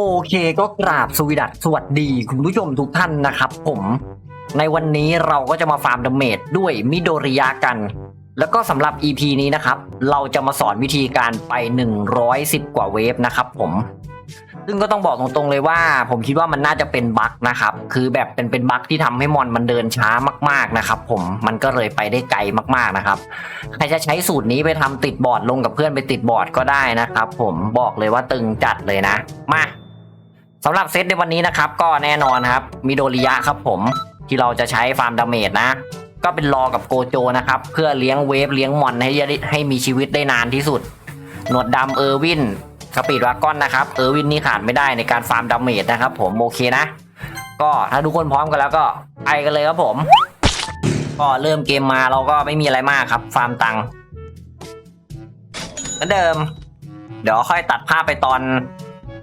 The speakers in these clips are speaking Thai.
โอเคก็กราบสวีดัสสวัสดีคุณผู้ชมทุกท่านนะครับผมในวันนี้เราก็จะมาฟาร์มดาเมจด้วยมิโดริยะกัน แล้วก็สำหรับ EP นี้นะครับ เราจะมาสอนวิธีการไป 110 กว่าเวฟนะครับผมซึ่งก็ต้องบอกตรงๆเลยว่า ผมคิดว่ามันน่าจะเป็นบั๊กนะครับ คือแบบเป็นเป็นบั๊กที่ทำให้มอนมันเดินช้ามากๆนะครับ ผมมันก็เลยไปได้ไกลมากๆนะครับใครจะใช้สูตรนี้ไปทำติดบอร์ดลงกับเพื่อนไปติดบอร์ดก็ได้นะครับ ผมบอกเลยว่าตึงจัดเลยนะ มาำหรับเซตในวันนี้นะครับ ก็แน่นอนครับมิโดริยะครับผมที่เราจะใช้ฟาร์มดาเมจนะ ก็เป็นรอกับโกโจนะครับ เพื่อเลี้ยงเวฟเลี้ยงมอนให้ได้ให้มีชีวิตได้นานที่สุด หนวดดำเออร์วินสปีดวากอนนะครับเออร์วินนี่ขาดไม่ได้ในการฟาร์มดาเมจนะครับ ผมโอเคนะ ก็ถ้าทุกคนพร้อมกันแล้วก็ไปกันเลยครับผม ก็เริ่มเกมมาเราก็ไม่มีอะไรมากครับ ฟาร์มตังเหมือนเดิม เดี๋ยวค่อยตัดภาพไปตอน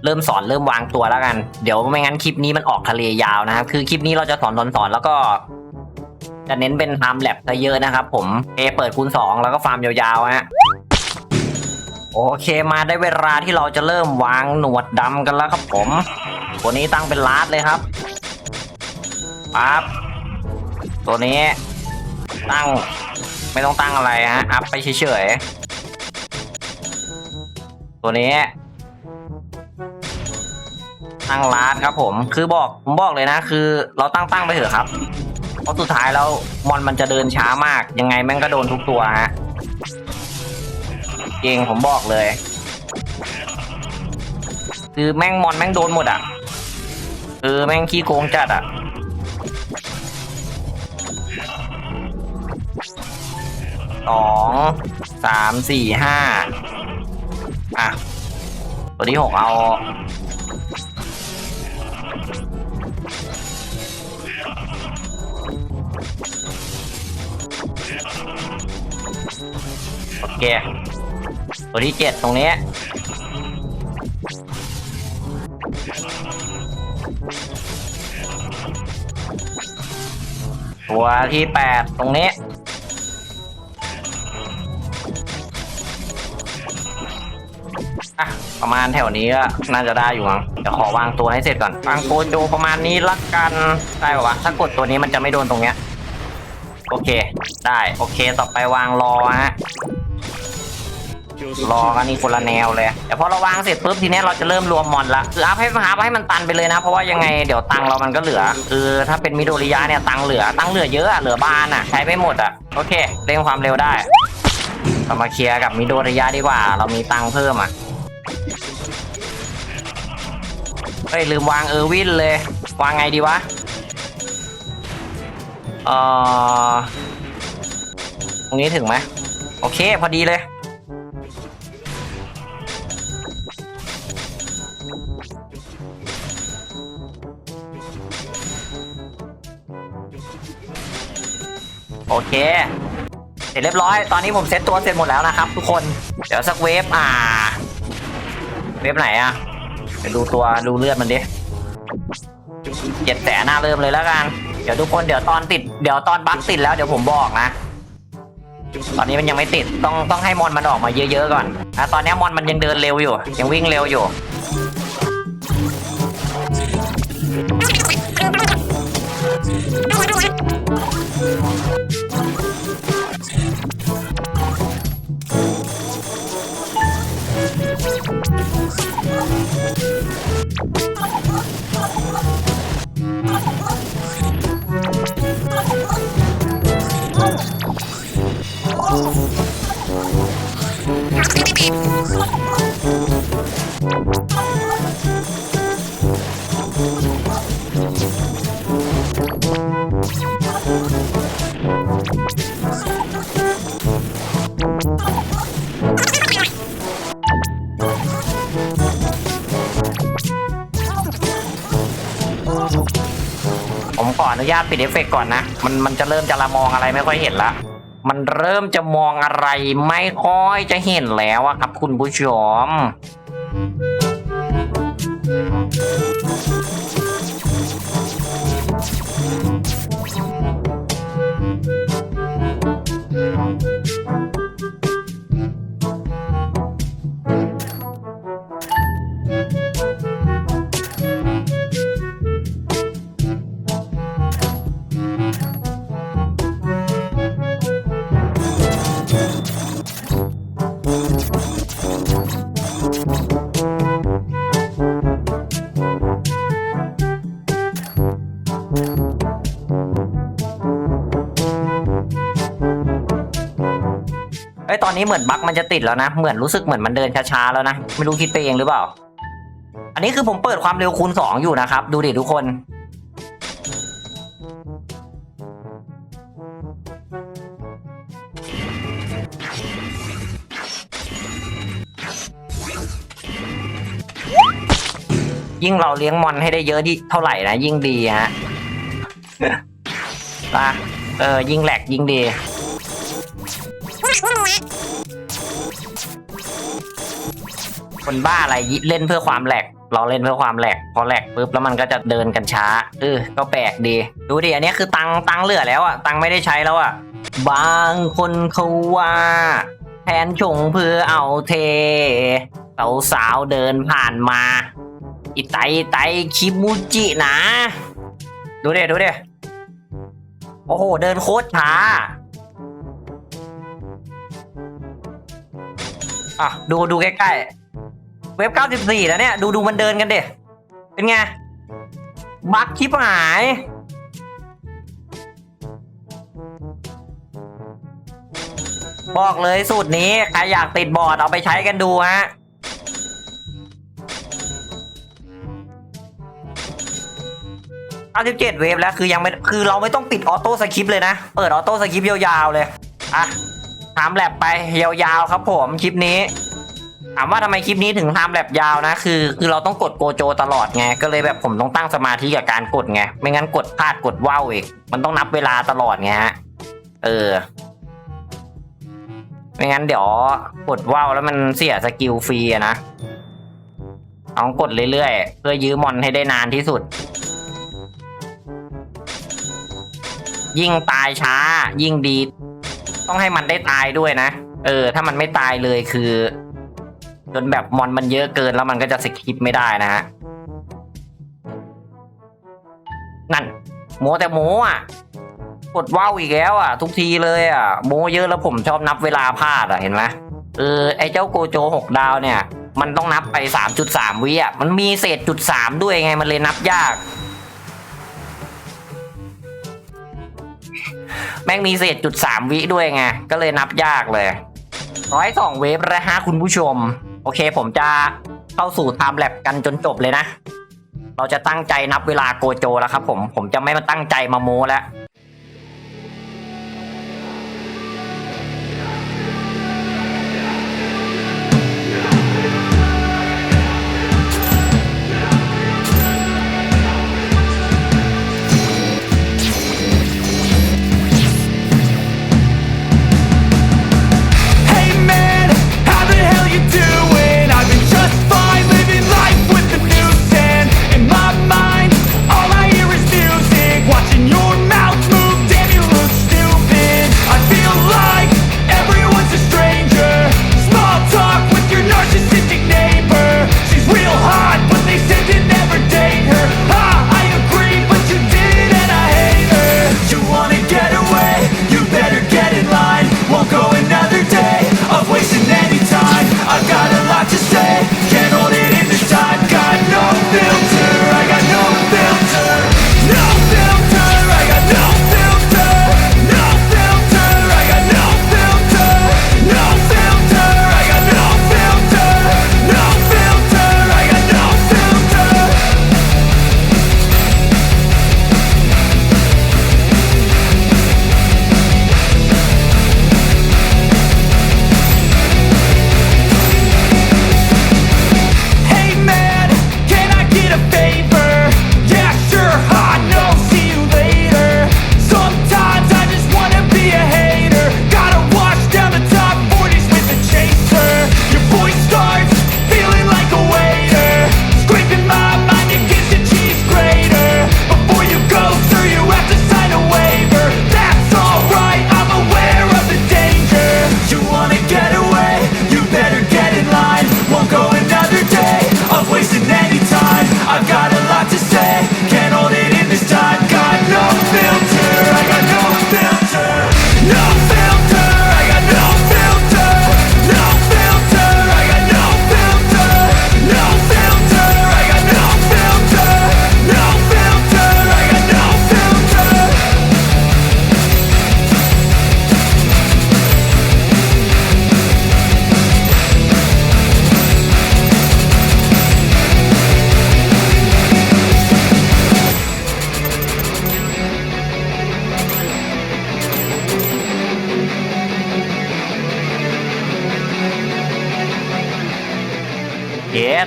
เริ่มสอนเริ่มวางตัวแล้วกัน เดี๋ยวไม่งั้นคลิปนี้มันออกทะเลยาวนะครับ คือคลิปนี้เราจะสอนสอนสอนแล้วก็ จะเน้นเป็นทม์แลบซะเยอะนะครับ ผมเอเปิดคูณสองแล้วก็ฟาร์มยาวๆฮะโอเคมาได้เวลาที่เราจะเริ่มวางหนวดดำกันแล้วครับผมตัวนี้ตั้งเป็นลาดเลยครับปั๊บตัวนี้ตั้งไม่ต้องตั้งอะไรฮะ อัพไปเฉยๆ ตัวนี้ ตั้งร้านครับผม คือบอกผมบอกเลยนะ คือเราตั้งตั้งไปเถอะครับ เพราะสุดท้ายแล้วมอนมันจะเดินช้ามาก ยังไงแม่งก็โดนทุกตัวฮะเก่งผมบอกเลย คือแม่งมอนแม่งโดนหมดอะ คือแม่งขี้โกงจัดอะสองสามสี่ห้าอะ ตัวที่หกเอา โอเค ตัวที่เจ็ดตรงนี้ ตัวที่แปดตรงนี้ อะ ประมาณแถวนี้ก็น่าจะได้อยู่มั้งเดี๋ยวขอวางตัวให้เสร็จก่อน วางโกโจประมาณนี้ละกัน ได้ปะวะถ้ากดตัวนี้มันจะไม่โดนตรงเนี้ย โอเค ได้โอเคต่อไปวางรอฮะรอกันนี่คนละแนวเลยเดี๋ยวพอเราวางเสร็จปุ๊บทีเนี้ยเราจะเริ่มรวมมอนละคืออัพให้อัพให้มันตันไปเลยนะ เพราะว่ายังไงเดี๋ยวตังค์เรามันก็เหลือ คือถ้าเป็นมิโดริยะเนี่ยตังค์เหลือตังค์เหลือเยอะอะเหลือบานอะใช้ไม่หมดอะโอเคเร่งความเร็วได้เรามาเคลียร์กับมิโดริยะดีกว่า เรามีตังค์เพิ่มอะเฮ้ยลืมวางเออร์วินเลย วางไงดีวะ เอ่อตรงนี้ถึงไหมโอเค พอดีเลย โอเค เสร็จเรียบร้อย ตอนนี้ผมเซตตัวเสร็จหมดแล้วนะครับทุกคน เดี๋ยวสักเวฟอ่า เวฟไหนอะ ไปดูตัวดูเลือดมันดิเจ็ดแสนหน้าเริ่มเลยแล้วกัน เดี๋ยวทุกคนเดี๋ยวตอนติดเดี๋ยวตอนบั๊กติดแล้วเดี๋ยวผมบอกนะ ตอนนี้มันยังไม่ติดต้องต้องให้มอนมันออกมาเยอะๆก่อนนะตอนนี้มอนมันยังเดินเร็วอยู่ ยังวิ่งเร็วอยู่ ออนุญาตปิดเอฟเฟกต์ก่อนนะ มันมันจะเริ่มจะละมองอะไรไม่ค่อยเห็นละ มันเริ่มจะมองอะไรไม่ค่อยจะเห็นแล้วอะครับคุณผู้ชม นนี้เหมือนบั๊กมันจะติดแล้วนะ เหมือนรู้สึกเหมือนมันเดินช้าๆแล้วนะ ไม่รู้คิดไปเองหรือเปล่า อันนี้คือผมเปิดความเร็วคูณสองอยู่นะครับ ดูดิทุกคน ยิ่งเราเลี้ยงมอนให้ได้เยอะที่เท่าไหร่นะ ยิ่งดีฮะ ปะเออ ยิ่งแหลกยิ่งดี คนบ้าอะไรเล่นเพื่อความแหลกเราเล่นเพื่อความแหลกพอแหลกปุ๊บแล้วมันก็จะเดินกันช้าเออก็แปลกดี ดูดิอันนี้คือตังตังเหลือแล้วอะตังไม่ได้ใช้แล้วอะบางคนเขาว่าแทนชงเพื่อเอาเทสาวสาวๆเดินผ่านมา อิไตไตคิมูจินะ ดูดิดูดิโอ้โห เดินโคตรช้าอะ ดูดูใกล้ๆ เว็บ 94 แล้วเนี่ย ดูดูมันเดินกันเด็เป็นไง บักชิบหาย บอกเลยสูตรนี้ ใครอยากติดบอร์ดเอาไปใช้กันดูฮะ97เวฟแล้วคือยังไม่คือเราไม่ต้องปิดออโต้สคริปเลยนะ เปิดออโต้สคริปยาวๆเลย อะทำแลบไปยาวๆครับผมคลิปนี้ ถามว่าทำไมคลิปนี้ถึงทำแลบยาวนะ คือ คือเราต้องกดโกโจตลอดไง ก็เลยแบบผมต้องตั้งสมาธิกับการกดไง ไม่งั้นกดพลาดกดว่าวอีก มันต้องนับเวลาตลอดไงฮะ เออ ไม่งั้นเดี๋ยวกดว่าวแล้วมันเสียสกิลฟรีอะนะต้องกดเรื่อยๆ เพื่อยื้อมอนให้ได้นานที่สุด ยิ่งตายช้า ยิ่งดี ต้องให้มันได้ตายด้วยนะ เออ ถ้ามันไม่ตายเลยคือ จนแบบมอนมันเยอะเกินแล้วมันก็จะสคิปไม่ได้นะฮะนั่นโมแต่โมอะกดว่าวอีกแล้วอะ ทุกทีเลยอะโมเยอะแล้วผมชอบนับเวลาพลาดอะเห็นไหมเออไอเจ้าโกโจหกดาวเนี่ย มันต้องนับไปสามจุดสามวิอะมันมีเศษจุดสามด้วยไงมันเลยนับยาก แม่งมีเศษจุดสามวิด้วยไงก็เลยนับยากเลยร้อยสองเวฟแล้วฮะคุณผู้ชม โอเค ผมจะเข้าสู่ไทม์แลบกันจนจบเลยนะ เราจะตั้งใจนับเวลาโกโจแล้วครับผม ผมจะไม่มาตั้งใจมาโม้แล้ว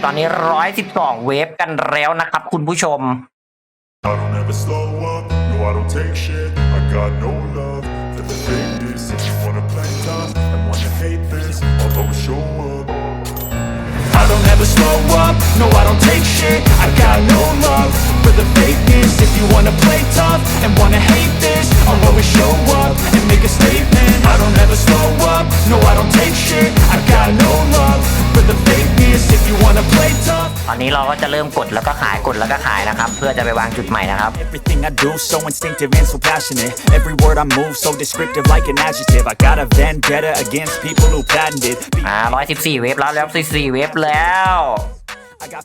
ตอนนี้112เวฟกันแล้วนะครับ คุณผู้ชม I don't ever slow up, no I don't take shit I got no love for the fakeness If you wanna play tough and wanna hate this I'll always show up I don't ever slow up, no I don't take shit I got no love for the fakeness If you wanna play tough and wanna hate this I'll always show up and make a statement I don't ever slow up, no I don't take shit I got no love for the fakeness If you wanna play tough ตอนนี้เราก็จะเริ่มกดแล้วก็ขายกดแล้วก็ขายนะครับ เพื่อจะไปวางจุดใหม่นะครับ Everything I do so instinctive and so passionate Every word I move so descriptive like an adjective I got a vendetta against people who patented Be- อ่า 114 เวฟแล้วแล้ว14 เวฟแล้ว I got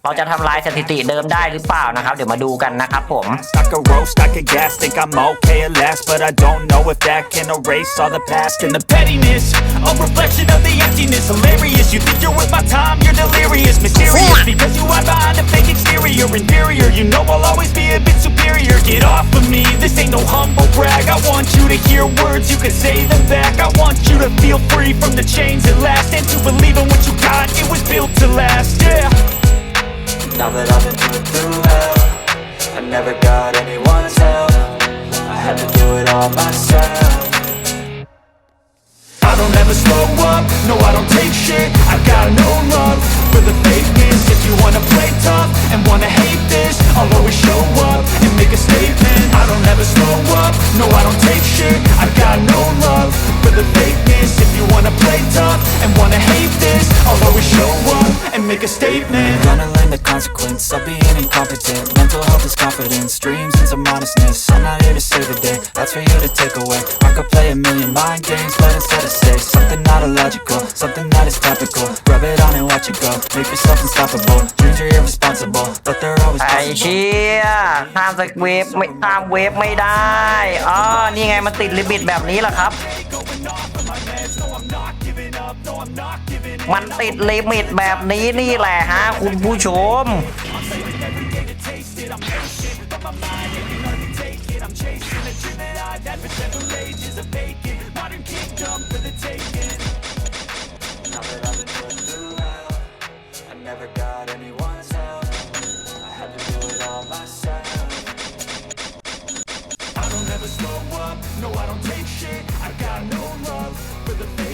เราจะทำลายสถิติเดิมได้หรือเปล่านะครับ เดี๋ยวมาดูกันนะครับผม fast, I could roast, I could gas Think I'm okay at last But I don't know if that can erase all the past And the pettiness A reflection of the emptiness Hilarious You think you're worth my time You're delirious Mysterious Because you hide behind a fake exterior Inferior You know I'll always be a bit superior Get off of me This ain't no humble brag I want you to hear words You can say them back I want you to feel free From the chains that last And to believe in what you got Make a statement Gonna learn the consequence of being incompetent Mental health is confidence, dreams and some modestness I'm not here to save the day, that's for you to take away I could play a million mind games, but instead I say Something not illogical, something that is topical Rub it on and watch it go, make yourself unstoppable Dreams are irresponsible, but they're always ไอ้ possible เชี่ยข้ามสกเวฟไม่ข้ามเวฟไม่ได้อ๋อนี่ไงมันติดลิมิตแบบนี้แหละครับ มันติดลิมิตแบบนี้นี่แหละฮะคุณผู้ชม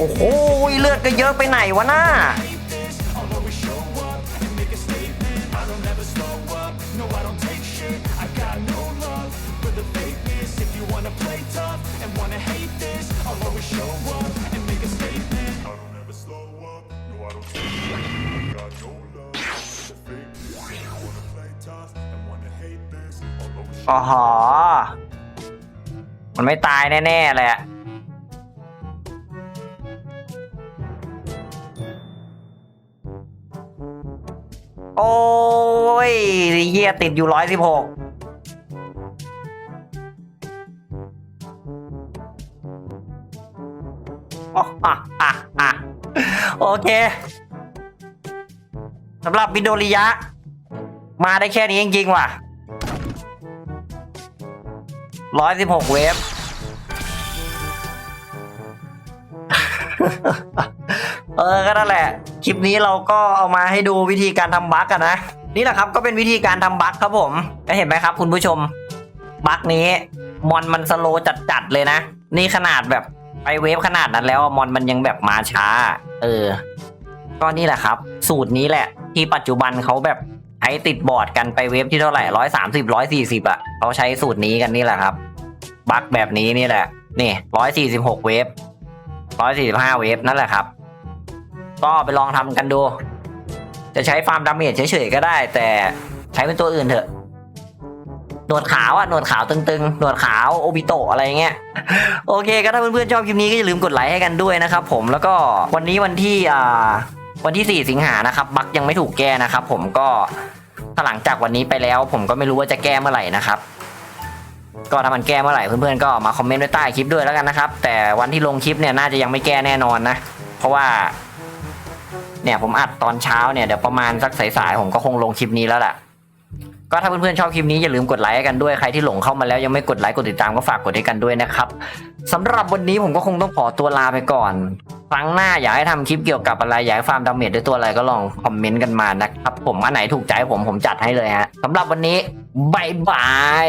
โอ้โหเลือดก็เยอะไปไหนวะน้าอ๋อหอมันไม่ตายแน่ ๆ เลยอะ โอ้ยเฮียติดอยู่ร้อยสิบหกโอเคสำหรับวินโดริยะ มาได้แค่นี้จริงๆว่ะร้อยสิบหกเวฟ เออก็นั่นแหละ คลิปนี้เราก็เอามาให้ดูวิธีการทำบั๊กกันนะ นี่แหละครับก็เป็นวิธีการทำบั๊กครับผมจะเห็นไหมครับ คุณผู้ชม บั๊กนี้ มอนมันสโลว์จัดๆเลยนะ นี่ขนาดแบบไปเวฟขนาดนั้นแล้วมอนมันยังแบบมาช้า เออ ก็นี่แหละครับ สูตรนี้แหละ ที่ปัจจุบันเขาแบบใช้ติดบอร์ดกันไปเวฟที่เท่าไหร่ร้อยสามสิบร้อยสี่สิบอะเขาใช้สูตรนี้กันนี่แหละครับ บั๊กแบบนี้นี่แหละ นี่ร้อยสี่สิบหกเวฟร้อยสี่สิบห้าเวฟนั่นแหละครับ ก็ไปลองทำกันดู จะใช้ฟาร์มดาเมจเฉยๆก็ได้ แต่ใช้เป็นตัวอื่นเถอะ หนวดขาวอะหนวดขาวตึงๆ หนวดขาวโอบิโตะอะไรเงี้ย โอเคก็ถ้าเพื่อนๆชอบคลิปนี้ก็อย่าลืมกดไลค์ให้กันด้วยนะครับผม แล้วก็วันนี้วันที่อ่าวันที่ 4 สิงหานะครับ บั๊กยังไม่ถูกแก้นะครับ ผมก็ถ้าหลังจากวันนี้ไปแล้ว ผมก็ไม่รู้ว่าจะแก้เมื่อไหร่นะครับ ก็ถ้ามันแก้เมื่อไหร่เพื่อนๆก็มาคอมเมนต์ไว้ใต้คลิปด้วยแล้วกันนะครับ แต่วันที่ลงคลิปเนี่ยน่าจะยังไม่แก้แน่นอนนะ เพราะว่า เนี่ยผมอัดตอนเช้าเนี่ยเดี๋ยวประมาณสักสายๆผมก็คงลงคลิปนี้แล้วแหละก็ถ้าเพื่อนๆชอบคลิปนี้อย่าลืมกดไลค์กันด้วยใครที่หลงเข้ามาแล้วยังไม่กดไลค์กดติดตามก็ฝากกดให้กันด้วยนะครับสำหรับวันนี้ผมก็คงต้องขอตัวลาไปก่อนครั้งหน้าอยากให้ทำคลิปเกี่ยวกับอะไรอยากให้ฟาร์มดาเมจด้วยตัวอะไรก็ลองคอมเมนต์กันมานะครับผมอันไหนถูกใจผมผมจัดให้เลยฮะสำหรับวันนี้บายบาย